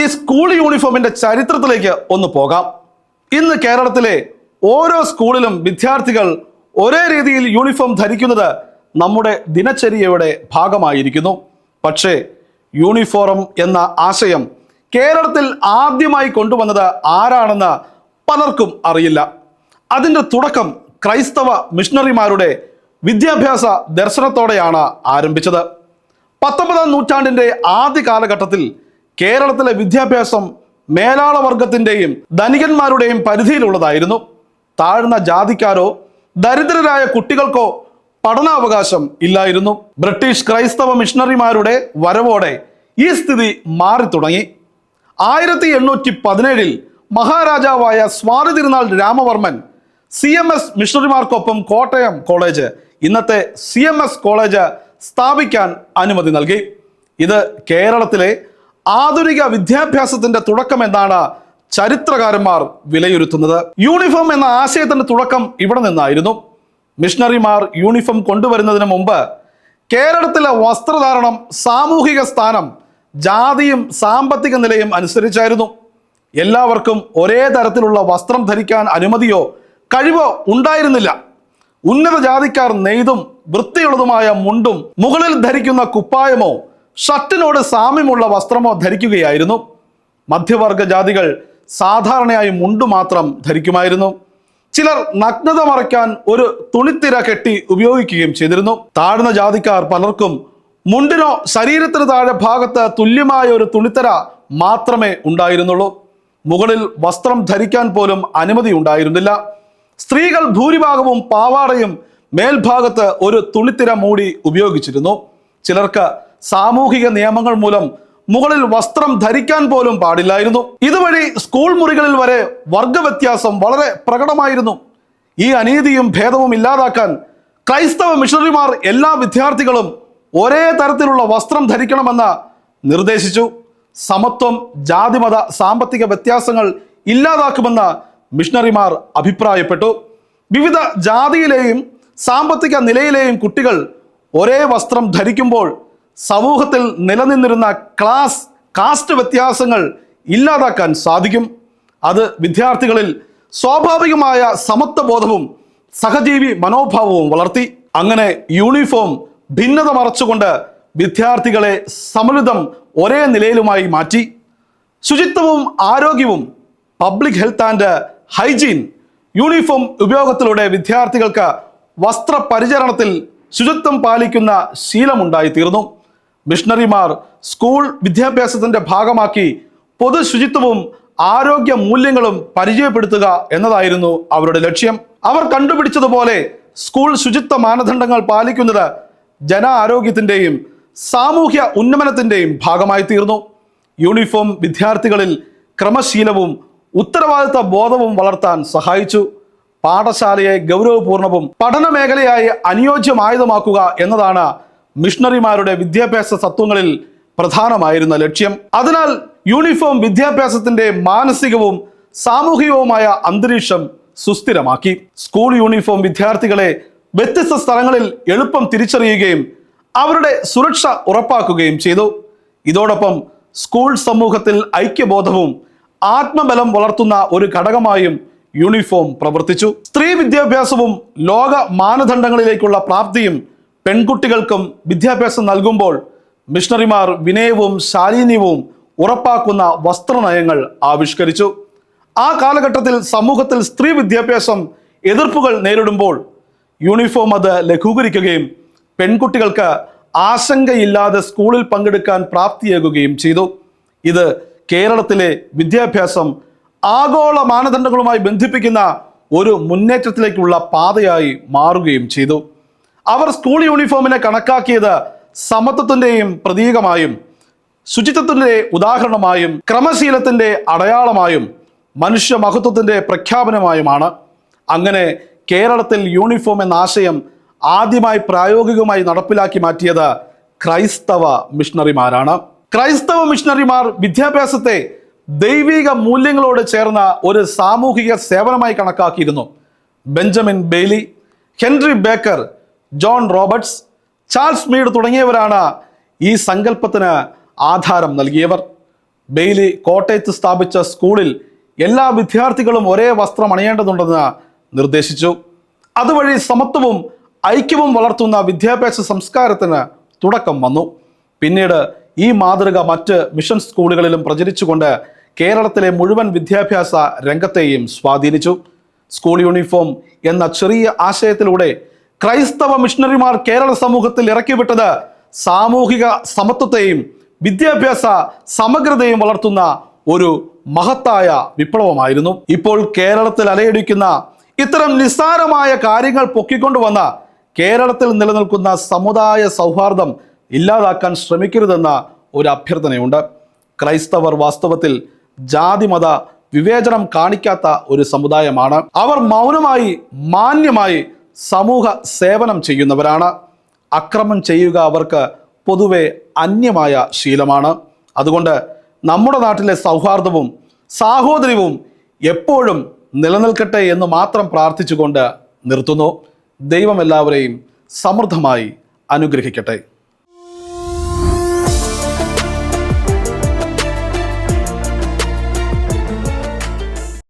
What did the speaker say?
ഈ സ്കൂൾ യൂണിഫോമിന്റെ ചരിത്രത്തിലേക്ക് ഒന്ന് പോകാം. ഇന്ന് കേരളത്തിലെ ഓരോ സ്കൂളിലും വിദ്യാർത്ഥികൾ ഒരേ രീതിയിൽ യൂണിഫോം ധരിക്കുന്നത് നമ്മുടെ ദിനചര്യയുടെ ഭാഗമായിരിക്കുന്നു. പക്ഷേ യൂണിഫോം എന്ന ആശയം കേരളത്തിൽ ആദ്യമായി കൊണ്ടുവന്നത് ആരാണെന്ന് പലർക്കും അറിയില്ല. അതിന്റെ തുടക്കം ക്രൈസ്തവ മിഷണറിമാരുടെ വിദ്യാഭ്യാസ ദർശനത്തോടെയാണ് ആരംഭിച്ചത്. പത്തൊമ്പതാം നൂറ്റാണ്ടിന്റെ ആദ്യ കാലഘട്ടത്തിൽ കേരളത്തിലെ വിദ്യാഭ്യാസം മേലാള വർഗത്തിന്റെയും ധനികന്മാരുടെയും പരിധിയിലുള്ളതായിരുന്നു. താഴ്ന്ന ജാതിക്കാരോ ദരിദ്രരായ കുട്ടികൾക്കോ പഠനാവകാശം ഇല്ലായിരുന്നു. ബ്രിട്ടീഷ് ക്രൈസ്തവ മിഷണറിമാരുടെ വരവോടെ ഈ സ്ഥിതി മാറി തുടങ്ങി ആയിരത്തി എണ്ണൂറ്റി പതിനേഴിൽ മഹാരാജാവായ Swathi Thirunal Ramavarman C M S മിഷണറിമാർക്കൊപ്പം Kottayam college ഇന്നത്തെ സി എം എസ് കോളേജ് സ്ഥാപിക്കാൻ അനുമതി നൽകി. ഇത് കേരളത്തിലെ ആധുനിക വിദ്യാഭ്യാസത്തിന്റെ തുടക്കം എന്നാണ് ചരിത്രകാരന്മാർ വിലയിരുത്തുന്നത്. യൂണിഫോം എന്ന ആശയത്തിന്റെ തുടക്കം ഇവിടെ നിന്നായിരുന്നു. മിഷണറിമാർ യൂണിഫോം കൊണ്ടുവരുന്നതിന് മുമ്പ് കേരളത്തിലെ വസ്ത്രധാരണം സാമൂഹിക സ്ഥാനം ജാതിയും സാമ്പത്തിക നിലയും അനുസരിച്ചായിരുന്നു. എല്ലാവർക്കും ഒരേ തരത്തിലുള്ള വസ്ത്രം ധരിക്കാൻ അനുമതിയോ കഴിവോ ഉണ്ടായിരുന്നില്ല. ഉന്നത ജാതിക്കാർ നെയ്തും വൃത്തിയുള്ളതുമായ മുണ്ടും മുകളിൽ ധരിക്കുന്ന കുപ്പായമോ ഷർട്ടിനോട് സാമ്യമുള്ള വസ്ത്രമോ ധരിക്കുകയായിരുന്നു. മധ്യവർഗ ജാതികൾ സാധാരണയായി മുണ്ടു മാത്രം ധരിക്കുമായിരുന്നു. ചിലർ നഗ്നത മറയ്ക്കാൻ ഒരു തുണിത്തിര കെട്ടി ഉപയോഗിക്കുകയും ചെയ്തിരുന്നു. താഴ്ന്ന ജാതിക്കാർ പലർക്കും മുണ്ടിനോ ശരീരത്തിന് താഴെ ഭാഗത്ത് തുല്യമായ ഒരു തുണിത്തര മാത്രമേ ഉണ്ടായിരുന്നുള്ളൂ. മുകളിൽ വസ്ത്രം ധരിക്കാൻ പോലും അനുമതി ഉണ്ടായിരുന്നില്ല. സ്ത്രീകൾ ഭൂരിഭാഗവും പാവാടയും മേൽഭാഗത്ത് ഒരു തുണിത്തിര മൂടി ഉപയോഗിച്ചിരുന്നു. ചിലർക്ക് സാമൂഹിക നിയമങ്ങൾ മൂലം മുകളിൽ വസ്ത്രം ധരിക്കാൻ പോലും പാടില്ലായിരുന്നു. ഇതുവഴി സ്കൂൾ മുറികളിൽ വരെ വർഗവ്യത്യാസം വളരെ പ്രകടമായിരുന്നു. ഈ അനീതിയും ഭേദവും ഇല്ലാതാക്കാൻ ക്രൈസ്തവ മിഷണറിമാർ എല്ലാ വിദ്യാർത്ഥികളും ഒരേ തരത്തിലുള്ള വസ്ത്രം ധരിക്കണമെന്ന് നിർദ്ദേശിച്ചു. സമത്വം ജാതിമത സാമ്പത്തിക വ്യത്യാസങ്ങൾ ഇല്ലാതാക്കുമെന്ന് മിഷണറിമാർ അഭിപ്രായപ്പെട്ടു. വിവിധ ജാതിയിലെയും സാമ്പത്തിക നിലയിലെയും കുട്ടികൾ ഒരേ വസ്ത്രം ധരിക്കുമ്പോൾ സമൂഹത്തിൽ നിലനിന്നിരുന്ന ക്ലാസ് കാസ്റ്റ് വ്യത്യാസങ്ങൾ ഇല്ലാതാക്കാൻ സാധിക്കും. അത് വിദ്യാർത്ഥികളിൽ സ്വാഭാവികമായ സമത്വബോധവും സഹജീവി മനോഭാവവും വളർത്തി. അങ്ങനെ യൂണിഫോം ഭിന്നത മറച്ചുകൊണ്ട് വിദ്യാർത്ഥികളെ സമൃദ്ധം ഒരേ നിലയിലുമായി മാറ്റി. ശുചിത്വവും ആരോഗ്യവും public health and hygiene uniform ഉപയോഗത്തിലൂടെ വിദ്യാർത്ഥികൾക്ക് വസ്ത്രപരിചരണത്തിൽ ശുചിത്വം പാലിക്കുന്ന ശീലമുണ്ടായി തീർന്നു മിഷണറിമാർ സ്കൂൾ വിദ്യാഭ്യാസത്തിന്റെ ഭാഗമാക്കി പൊതു ശുചിത്വവും ആരോഗ്യ മൂല്യങ്ങളും പരിചയപ്പെടുത്തുക എന്നതായിരുന്നു അവരുടെ ലക്ഷ്യം. അവർ കണ്ടുപിടിച്ചതുപോലെ സ്കൂൾ ശുചിത്വ മാനദണ്ഡങ്ങൾ പാലിക്കുന്നത് ജന ആരോഗ്യത്തിന്റെയും സാമൂഹ്യ ഉന്നമനത്തിന്റെയും ഭാഗമായി തീർന്നു യൂണിഫോം വിദ്യാർത്ഥികളിൽ ക്രമശീലവും ഉത്തരവാദിത്ത ബോധവും വളർത്താൻ സഹായിച്ചു. പാഠശാലയെ ഗൗരവപൂർണവും പഠന മേഖലയായി അനുയോജ്യമായതുമാക്കുക എന്നതാണ് മിഷണറിമാരുടെ വിദ്യാഭ്യാസ തത്വങ്ങളിൽ പ്രധാനമായിരുന്ന ലക്ഷ്യം. അതിനാൽ യൂണിഫോം വിദ്യാഭ്യാസത്തിന്റെ മാനസികവും സാമൂഹികവുമായ അന്തരീക്ഷം സുസ്ഥിരമാക്കി. സ്കൂൾ യൂണിഫോം വിദ്യാർത്ഥികളെ വ്യത്യസ്ത സ്ഥലങ്ങളിൽ എളുപ്പം തിരിച്ചറിയുകയും അവരുടെ സുരക്ഷ ഉറപ്പാക്കുകയും ചെയ്തു. ഇതോടൊപ്പം സ്കൂൾ സമൂഹത്തിൽ ഐക്യബോധവും ആത്മബലം വളർത്തുന്ന ഒരു ഘടകമായും യൂണിഫോം പ്രവർത്തിച്ചു. സ്ത്രീ വിദ്യാഭ്യാസവും ലോക മാനദണ്ഡങ്ങളിലേക്കുള്ള പ്രാപ്തിയും പെൺകുട്ടികൾക്കും വിദ്യാഭ്യാസം നൽകുമ്പോൾ മിഷണറിമാർ വിനയവും ശാലീന്യവും ഉറപ്പാക്കുന്ന വസ്ത്രനയങ്ങൾ ആവിഷ്കരിച്ചു. ആ കാലഘട്ടത്തിൽ സമൂഹത്തിൽ സ്ത്രീ വിദ്യാഭ്യാസം എതിർപ്പുകൾ നേരിടുമ്പോൾ യൂണിഫോം അത് ലഘൂകരിക്കുകയും പെൺകുട്ടികൾക്ക് ആശങ്കയില്ലാതെ സ്കൂളിൽ പങ്കെടുക്കാൻ പ്രാപ്തിയേകുകയും ചെയ്തു. ഇത് കേരളത്തിലെ വിദ്യാഭ്യാസം ആഗോള മാനദണ്ഡങ്ങളുമായി ബന്ധിപ്പിക്കുന്ന ഒരു മുന്നേറ്റത്തിലേക്കുള്ള പാതയായി മാറുകയും ചെയ്തു. അവർ സ്കൂൾ യൂണിഫോമിനെ കണക്കാക്കിയത് സമത്വത്തിന്റെയും പ്രതീകമായും ശുചിത്വത്തിന്റെ ഉദാഹരണമായും ക്രമശീലത്തിന്റെ അടയാളമായും മനുഷ്യ മഹത്വത്തിന്റെ പ്രഖ്യാപനമായുമാണ്. അങ്ങനെ കേരളത്തിൽ യൂണിഫോം എന്ന ആശയം ആദ്യമായി പ്രായോഗികമായി നടപ്പിലാക്കി മാറ്റിയത് ക്രൈസ്തവ മിഷണറിമാരാണ്. ക്രൈസ്തവ മിഷണറിമാർ വിദ്യാഭ്യാസത്തെ ദൈവിക മൂല്യങ്ങളോട് ചേർന്ന ഒരു സാമൂഹിക സേവനമായി കണക്കാക്കിയിരുന്നു. Benjamin Bailey Henry Baker John Roberts Charles Mead തുടങ്ങിയവരാണ് ഈ സങ്കല്പത്തിന് ആധാരം നൽകിയവർ. ബെയ്ലി കോട്ടയത്ത് സ്ഥാപിച്ച സ്കൂളിൽ എല്ലാ വിദ്യാർത്ഥികളും ഒരേ വസ്ത്രം അണിയേണ്ടതുണ്ടെന്ന് നിർദ്ദേശിച്ചു. അതുവഴി സമത്വവും ഐക്യവും വളർത്തുന്ന വിദ്യാഭ്യാസ സംസ്കാരത്തിന് തുടക്കം വന്നു. പിന്നീട് ഈ മാതൃക മറ്റ് മിഷൻ സ്കൂളുകളിലും പ്രചരിച്ചുകൊണ്ട് കേരളത്തിലെ മുഴുവൻ വിദ്യാഭ്യാസ രംഗത്തെയും സ്വാധീനിച്ചു. സ്കൂൾ യൂണിഫോം എന്ന ചെറിയ ആശയത്തിലൂടെ ക്രൈസ്തവ മിഷണറിമാർ കേരള സമൂഹത്തിൽ ഇറക്കിവിട്ടത് സാമൂഹിക സമത്വത്തെയും വിദ്യാഭ്യാസ സമഗ്രതയും വളർത്തുന്ന ഒരു മഹത്തായ വിപ്ലവമായിരുന്നു. ഇപ്പോൾ കേരളത്തിൽ അലയടിക്കുന്ന ഇത്തരം നിസ്സാരമായ കാര്യങ്ങൾ പൊക്കിക്കൊണ്ടുവന്ന കേരളത്തിൽ നിലനിൽക്കുന്ന സമുദായ സൗഹാർദ്ദം ഇല്ലാതാക്കാൻ ശ്രമിക്കരുതെന്ന ഒരു അഭ്യർത്ഥനയുണ്ട്. ക്രൈസ്തവർ വാസ്തവത്തിൽ ജാതിമത വിവേചനം കാണിക്കാത്ത ഒരു സമുദായമാണ്. അവർ മൗനമായി മാന്യമായി സമൂഹ സേവനം ചെയ്യുന്നവരാണ്. അക്രമം ചെയ്യുക അവർക്ക് പൊതുവെ അന്യമായ ശീലമാണ്. അതുകൊണ്ട് നമ്മുടെ നാട്ടിലെ സൗഹാർദ്ദവും സാഹോദര്യവും എപ്പോഴും നിലനിൽക്കട്ടെ എന്ന് മാത്രം പ്രാർത്ഥിച്ചുകൊണ്ട് നിർത്തുന്നു. ദൈവം എല്ലാവരെയും സമൃദ്ധമായി അനുഗ്രഹിക്കട്ടെ.